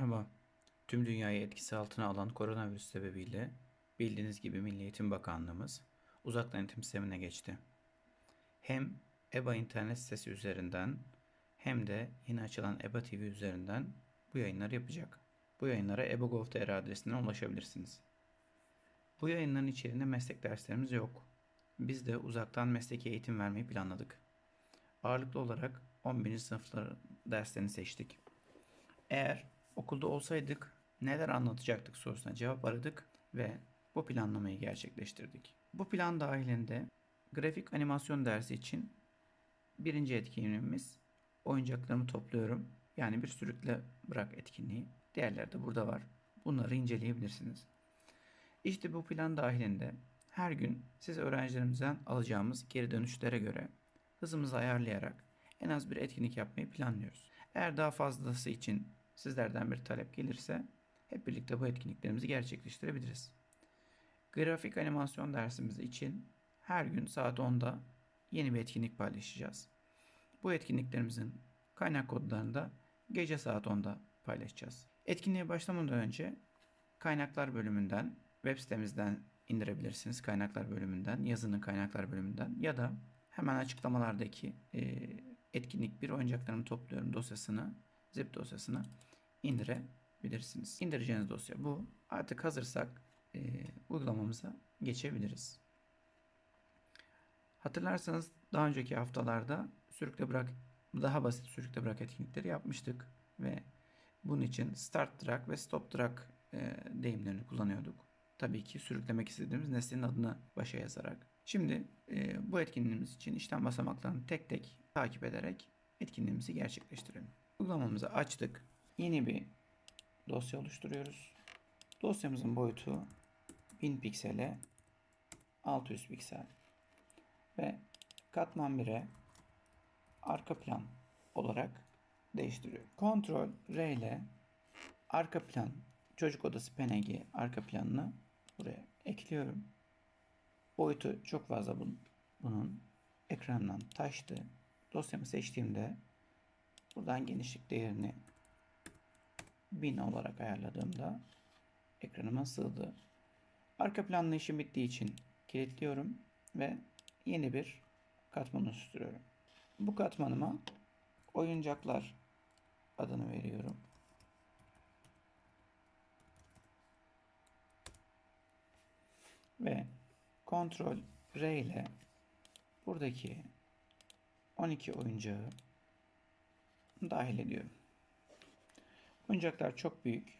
Merhaba. Tüm dünyayı etkisi altına alan koronavirüs sebebiyle bildiğiniz gibi Milli Eğitim Bakanlığımız uzaktan eğitim sistemine geçti. Hem EBA internet sitesi üzerinden hem de yeni açılan EBA TV üzerinden bu yayınları yapacak. Bu yayınlara eba.gov.tr adresinden ulaşabilirsiniz. Bu yayınların içeriğinde meslek derslerimiz yok. Biz de uzaktan mesleki eğitim vermeyi planladık. Ağırlıklı olarak 11. sınıflar derslerini seçtik. Eğer okulda olsaydık neler anlatacaktık sorusuna cevap aradık ve bu planlamayı gerçekleştirdik. Bu plan dahilinde grafik animasyon dersi için birinci etkinliğimiz oyuncaklarımı topluyorum. Yani bir sürükle bırak etkinliği. Diğerleri de burada var. Bunları inceleyebilirsiniz. İşte bu plan dahilinde her gün siz öğrencilerimizden alacağımız geri dönüşlere göre hızımızı ayarlayarak en az bir etkinlik yapmayı planlıyoruz. Eğer daha fazlası için sizlerden bir talep gelirse hep birlikte bu etkinliklerimizi gerçekleştirebiliriz. Grafik animasyon dersimiz için her gün saat 10'da yeni bir etkinlik paylaşacağız. Bu etkinliklerimizin kaynak kodlarını da gece saat 10'da paylaşacağız. Etkinliğe başlamadan önce kaynaklar bölümünden web sitemizden indirebilirsiniz. Kaynaklar bölümünden, yazının kaynaklar bölümünden ya da hemen açıklamalardaki e, etkinlik bir oyuncaklarımı topluyorum dosyasını, zip dosyasını indirebilirsiniz. İndireceğiniz dosya bu. Artık hazırsak e, uygulamamıza geçebiliriz. Hatırlarsanız daha önceki haftalarda sürükle bırak daha basit sürükle bırak etkinlikleri yapmıştık ve bunun için start drag ve stop drag e, deyimlerini kullanıyorduk. Tabii ki sürüklemek istediğimiz nesnenin adını başa yazarak. Şimdi e, bu etkinliğimiz için işlem basamaklarını tek tek takip ederek etkinliğimizi gerçekleştirelim. Uygulamamızı açtık. Yeni bir dosya oluşturuyoruz. Dosyamızın boyutu 1000 piksele 600 piksel ve katman 1'e arka plan olarak değiştiriyorum. Ctrl R ile arka plan çocuk odası penegi arka planını buraya ekliyorum. Boyutu çok fazla bunun, bunun ekrandan taştı. Dosyamı seçtiğimde buradan genişlik değerini 1000 olarak ayarladığımda ekranıma sığdı. Arka planlı işim bittiği için kilitliyorum ve yeni bir katman oluşturuyorum. Bu katmanıma oyuncaklar adını veriyorum. Ve Ctrl R ile buradaki 12 oyuncağı dahil ediyorum. Oyuncaklar çok büyük.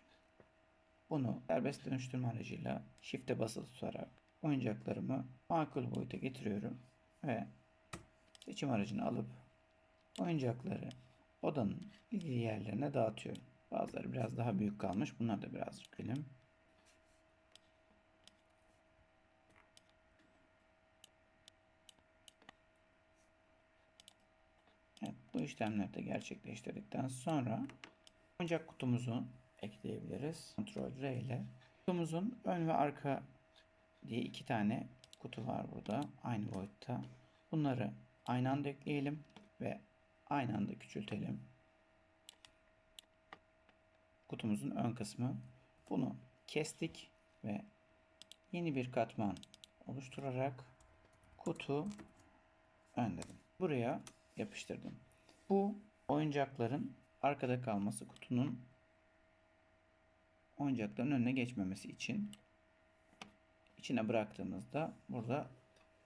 Bunu serbest dönüştürme aracıyla shift'e basılı tutarak oyuncaklarımı makul boyuta getiriyorum ve seçim aracını alıp oyuncakları odanın ilgili yerlerine dağıtıyorum. Bazıları biraz daha büyük kalmış. Bunları da birazcık bilim. Evet, bu işlemleri de gerçekleştirdikten sonra oyuncak kutumuzu ekleyebiliriz. Ctrl R ile kutumuzun ön ve arka diye iki tane kutu var burada aynı boyutta. Bunları aynı anda ekleyelim ve aynı anda küçültelim. Kutumuzun ön kısmı. Bunu kestik ve yeni bir katman oluşturarak kutu ön dedim. Buraya yapıştırdım. Bu oyuncakların arkada kalması kutunun oyuncakların önüne geçmemesi için içine bıraktığımızda burada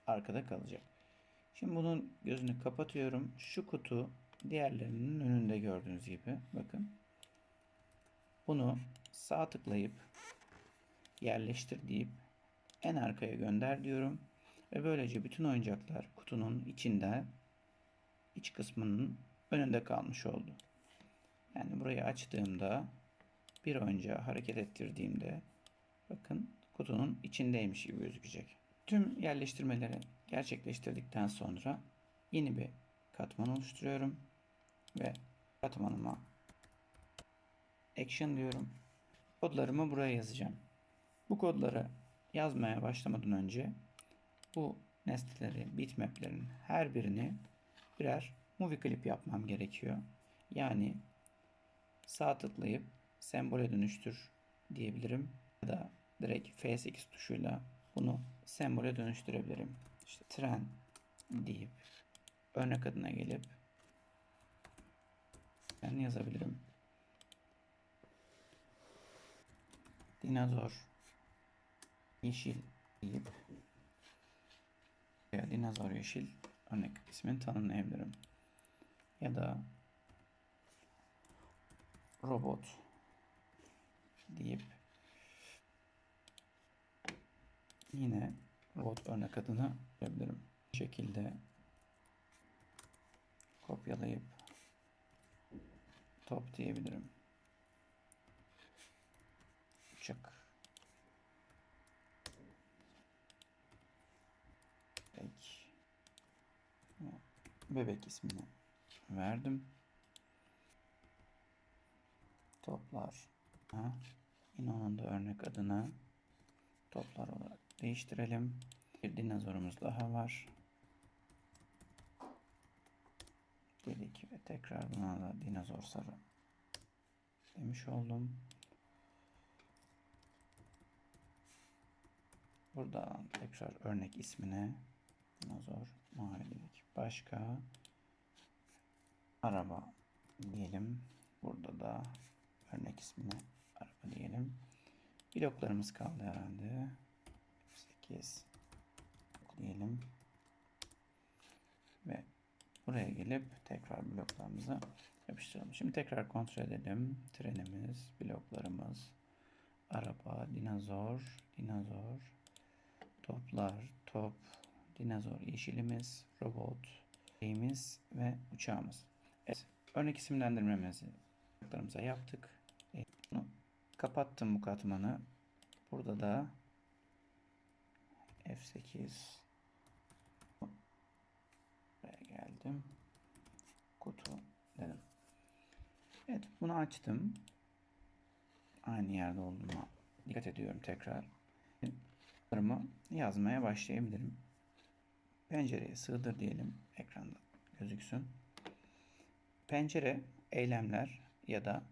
arkada kalacak. Şimdi bunun gözünü kapatıyorum. Şu kutu diğerlerinin önünde gördüğünüz gibi bakın. Bunu sağ tıklayıp yerleştir deyip en arkaya gönder diyorum. Ve böylece bütün oyuncaklar kutunun içinde iç kısmının önünde kalmış oldu. Yani burayı açtığımda bir oyuncağı hareket ettirdiğimde bakın kutunun içindeymiş gibi gözükecek. Tüm yerleştirmeleri gerçekleştirdikten sonra yeni bir katman oluşturuyorum ve katmanıma action diyorum. Kodlarımı buraya yazacağım. Bu kodları yazmaya başlamadan önce bu nesneleri, bitmaplerin her birini birer movie clip yapmam gerekiyor. Yani sağ tıklayıp sembole dönüştür diyebilirim. Ya da direkt F8 tuşuyla bunu sembole dönüştürebilirim. İşte tren deyip örnek adına gelip ben yazabilirim. Dinozor yeşil deyip veya dinozor yeşil örnek ismini tanımlayabilirim. Ya da robot deyip yine robot örnek adını verebilirim. Bu şekilde kopyalayıp top diyebilirim. Uçak. Bebek. Bebek ismini verdim. Toplar. Yine onun da örnek adını toplar olarak değiştirelim. Bir dinozorumuz daha var. Dedik ve tekrar buna da dinozor sarı demiş oldum. Burada tekrar örnek ismine dinozor mavi. Başka araba diyelim. Burada da örnek ismine araba diyelim. Bloklarımız kaldı herhalde. 8 diyelim. Ve buraya gelip tekrar bloklarımızı yapıştıralım. Şimdi tekrar kontrol edelim. Trenimiz, bloklarımız, araba, dinozor, dinozor, toplar, top, dinozor yeşilimiz, robot, şeyimiz ve uçağımız. Evet, örnek isimlendirmemizi bloklarımıza yaptık. E, bunu kapattım bu katmanı. Burada da F8 buraya geldim. Kutu dedim. Evet bunu açtım. Aynı yerde olduğuma dikkat ediyorum tekrar. Bunlarımı yazmaya başlayabilirim. Pencereye sığdır diyelim. Ekranda gözüksün. Pencere eylemler ya da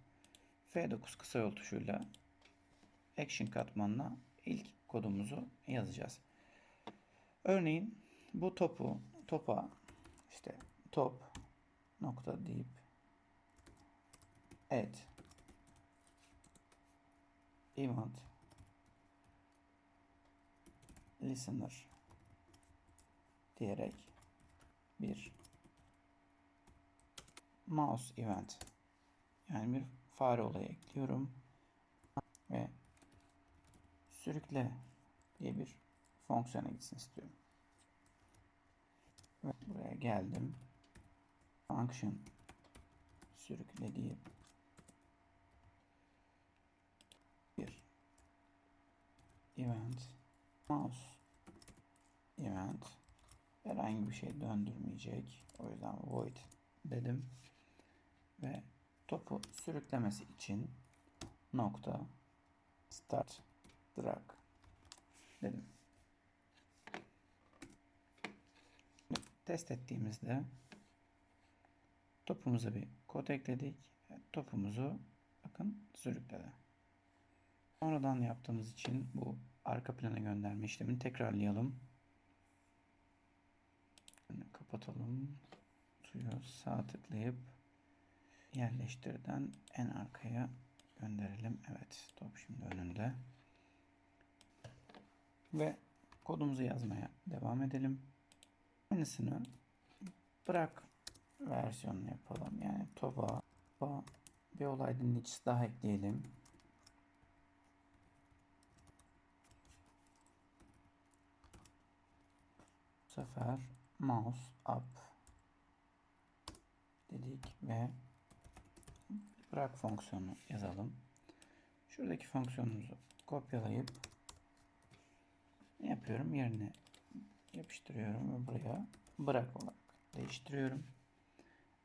F9 kısa yol tuşuyla action katmanına ilk kodumuzu yazacağız. Örneğin bu topu topa işte top nokta deyip add event listener diyerek bir mouse event yani bir fare olayı ekliyorum ve sürükle diye bir fonksiyona gitsin istiyorum. Ve buraya geldim. Function sürükle deyip bir event mouse event herhangi bir şey döndürmeyecek. O yüzden void dedim. Ve topu sürüklemesi için nokta start drag dedim. Test ettiğimizde topumuza bir kod ekledik. Topumuzu bakın sürükledi. Sonradan yaptığımız için bu arka plana gönderme işlemini tekrarlayalım. Kapatalım. Suyu sağ tıklayıp yerleştirden en arkaya gönderelim. Evet top şimdi önünde. Ve kodumuzu yazmaya devam edelim. Aynısını bırak versiyonunu yapalım. Yani topa, topa bir olay dinleyicisi daha ekleyelim. Bu sefer mouse up dedik ve bırak fonksiyonu yazalım. Şuradaki fonksiyonumuzu kopyalayıp ne yapıyorum? Yerine yapıştırıyorum ve buraya bırak olarak değiştiriyorum.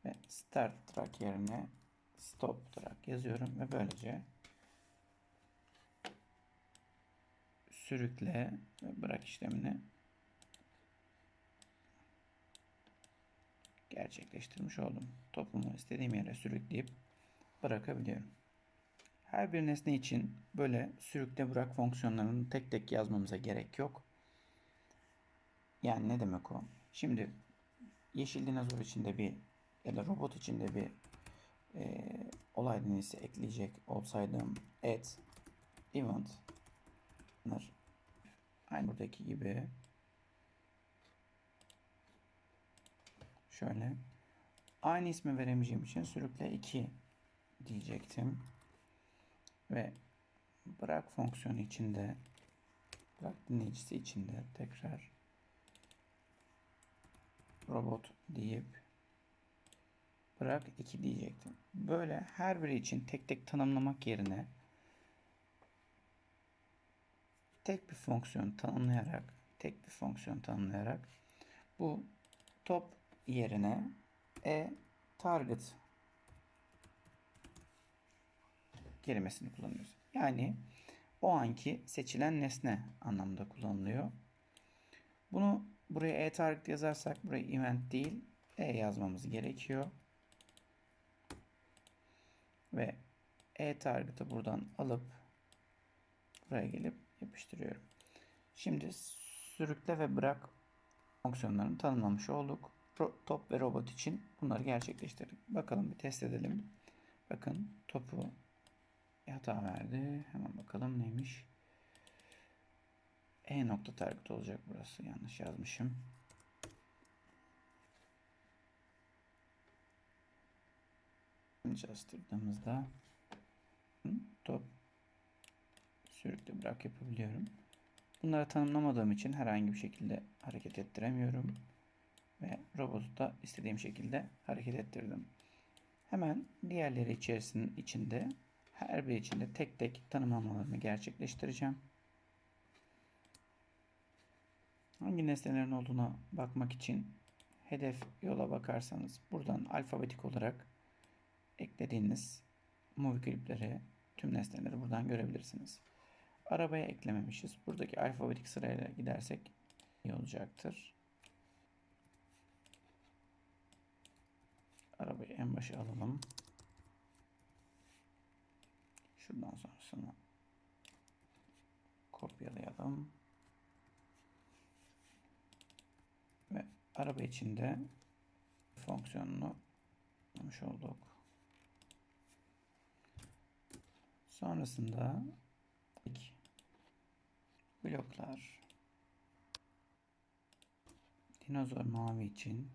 Ve start track yerine stop track yazıyorum ve böylece sürükle ve bırak işlemini gerçekleştirmiş oldum. Topumu istediğim yere sürükleyip bırakabiliyorum. Her bir nesne için böyle sürükle bırak fonksiyonlarını tek tek yazmamıza gerek yok. Yani ne demek o? Şimdi yeşil dinozor içinde bir ya da robot içinde bir e, olay dinleyicisi ekleyecek olsaydım add event aynı buradaki gibi şöyle aynı ismi veremeyeceğim için sürükle 2 diyecektim ve bırak fonksiyonu içinde bırak dinleyicisi içinde tekrar robot deyip bırak 2 diyecektim. Böyle her biri için tek tek tanımlamak yerine tek bir fonksiyon tanımlayarak tek bir fonksiyon tanımlayarak bu top yerine e target kelimesini kullanıyoruz. Yani o anki seçilen nesne anlamında kullanılıyor. Bunu buraya e-target yazarsak buraya event değil e yazmamız gerekiyor. Ve e-target'ı buradan alıp buraya gelip yapıştırıyorum. Şimdi sürükle ve bırak fonksiyonlarını tanımlamış olduk. Top ve robot için bunları gerçekleştirdik. Bakalım bir test edelim. Bakın topu hata verdi. Hemen bakalım neymiş. E nokta target olacak burası. Yanlış yazmışım. Çalıştırdığımızda top sürükle bırak yapabiliyorum. Bunları tanımlamadığım için herhangi bir şekilde hareket ettiremiyorum. Ve robotu da istediğim şekilde hareket ettirdim. Hemen diğerleri içerisinin içinde her bir içinde tek tek tanımlamalarını gerçekleştireceğim. Hangi nesnelerin olduğuna bakmak için hedef yola bakarsanız buradan alfabetik olarak eklediğiniz movie klipleri, tüm nesneleri buradan görebilirsiniz. Arabaya eklememişiz. Buradaki alfabetik sırayla gidersek iyi olacaktır. Arabayı en başa alalım. Şuradan sonrasını kopyalayalım. Ve araba içinde fonksiyonunu bulmuş olduk. Sonrasında bloklar dinozor mavi için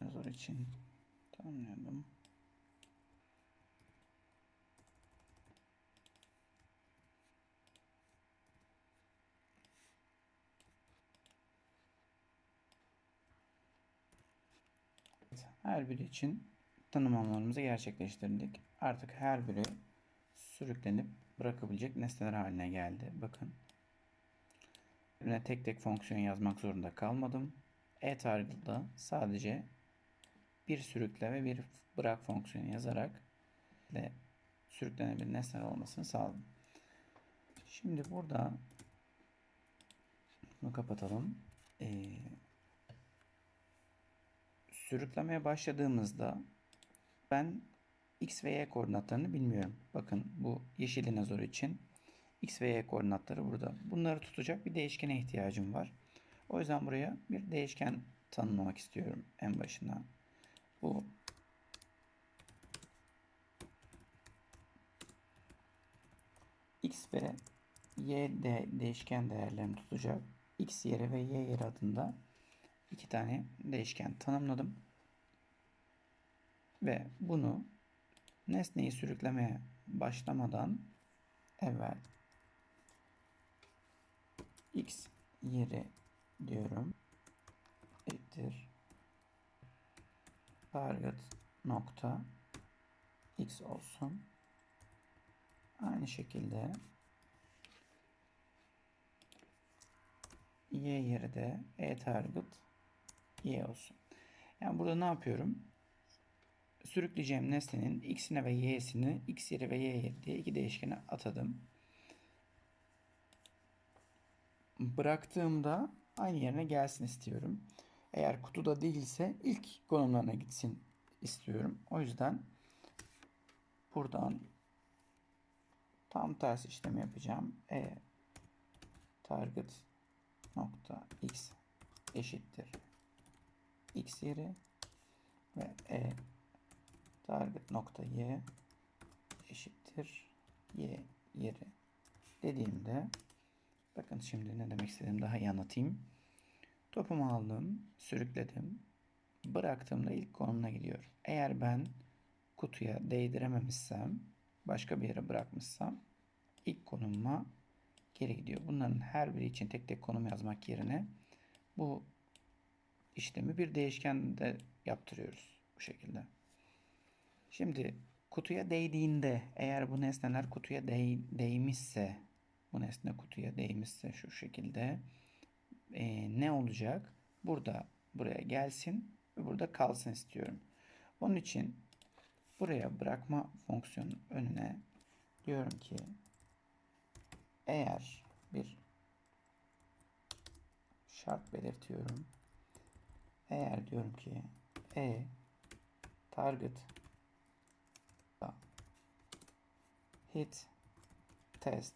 dinozor için tanımlayalım. Her biri için tanımlamalarımızı gerçekleştirdik. Artık her biri sürüklenip bırakabilecek nesneler haline geldi. Bakın. Tek tek fonksiyon yazmak zorunda kalmadım. E-target'da sadece bir sürükle ve bir bırak fonksiyonu yazarak ve sürüklenebilir nesneler olmasını sağladım. Şimdi burada bunu kapatalım. Ee, sürüklemeye başladığımızda ben x ve y koordinatlarını bilmiyorum. Bakın bu yeşil dinozor için x ve y koordinatları burada. Bunları tutacak bir değişkene ihtiyacım var. O yüzden buraya bir değişken tanımlamak istiyorum en başına. Bu x ve y de değişken değerlerini tutacak. x yeri ve y yeri adında iki tane değişken tanımladım. Ve bunu nesneyi sürüklemeye başlamadan evvel x yeri diyorum eşittir target nokta x olsun. Aynı şekilde y yeri de e target y olsun. Yani burada ne yapıyorum? Sürükleyeceğim nesnenin x'ine ve y'sini x yeri ve y yeri diye iki değişkene atadım. Bıraktığımda aynı yerine gelsin istiyorum. Eğer kutuda değilse ilk konumlarına gitsin istiyorum. O yüzden buradan tam tersi işlemi yapacağım. E target nokta x eşittir x yeri ve e target nokta y eşittir y yeri dediğimde bakın şimdi ne demek istediğimi daha iyi anlatayım. Topumu aldım, sürükledim. Bıraktığımda ilk konumuna gidiyor. Eğer ben kutuya değdirememişsem, başka bir yere bırakmışsam ilk konumuma geri gidiyor. Bunların her biri için tek tek konum yazmak yerine bu işlemi bir değişkende yaptırıyoruz bu şekilde. Şimdi kutuya değdiğinde eğer bu nesneler kutuya değ, değmişse bu nesne kutuya değmişse şu şekilde e, ne olacak? Burada buraya gelsin ve burada kalsın istiyorum. Onun için buraya bırakma fonksiyonu önüne diyorum ki eğer bir şart belirtiyorum. Eğer diyorum ki e target hit test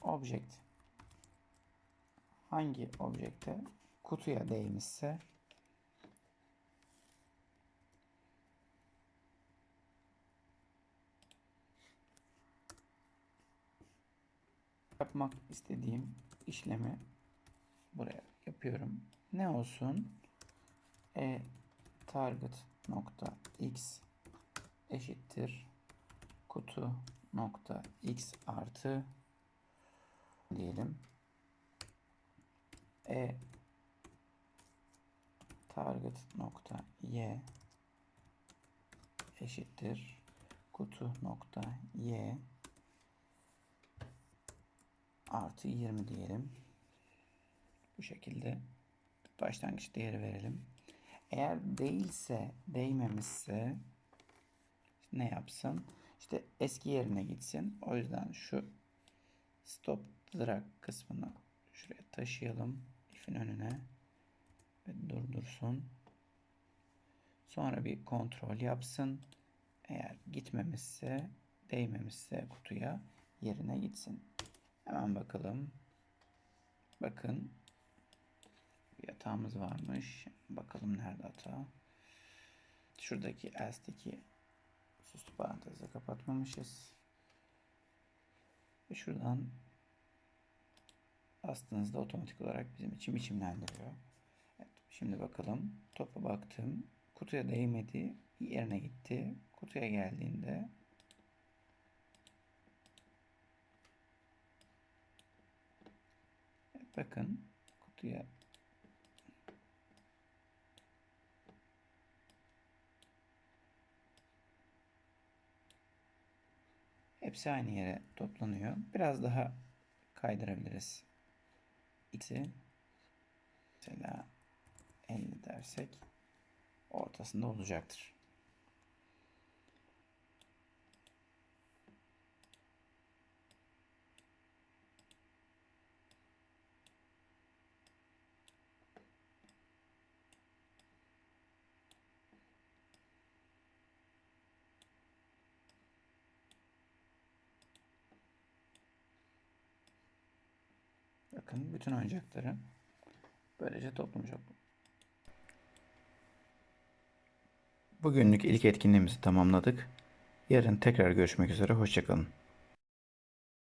object hangi objekte kutuya değmişse yapmak istediğim işlemi buraya yapıyorum. Ne olsun? E target nokta x eşittir kutu nokta x artı diyelim. E target nokta y eşittir kutu nokta y artı 20 diyelim. Bu şekilde başlangıç değeri verelim. Eğer değilse, değmemişse ne yapsın? İşte eski yerine gitsin. O yüzden şu stop drag kısmını şuraya taşıyalım. if'in önüne ve durdursun. Sonra bir kontrol yapsın. Eğer gitmemişse, değmemişse kutuya yerine gitsin. Hemen bakalım. Bakın bir hatamız varmış. Bakalım nerede hata. Şuradaki else'deki süslü parantezi kapatmamışız. Ve şuradan bastığınızda otomatik olarak bizim için biçimlendiriyor. Evet, şimdi bakalım. Topa baktım. Kutuya değmedi. Yerine gitti. Kutuya geldiğinde evet, bakın kutuya Hepsi aynı yere toplanıyor. Biraz daha kaydırabiliriz. X'i mesela 50 dersek ortasında olacaktır. Bakın bütün oyuncakları böylece toplamış oldum. Bugünlük ilk etkinliğimizi tamamladık. Yarın tekrar görüşmek üzere. Hoşçakalın.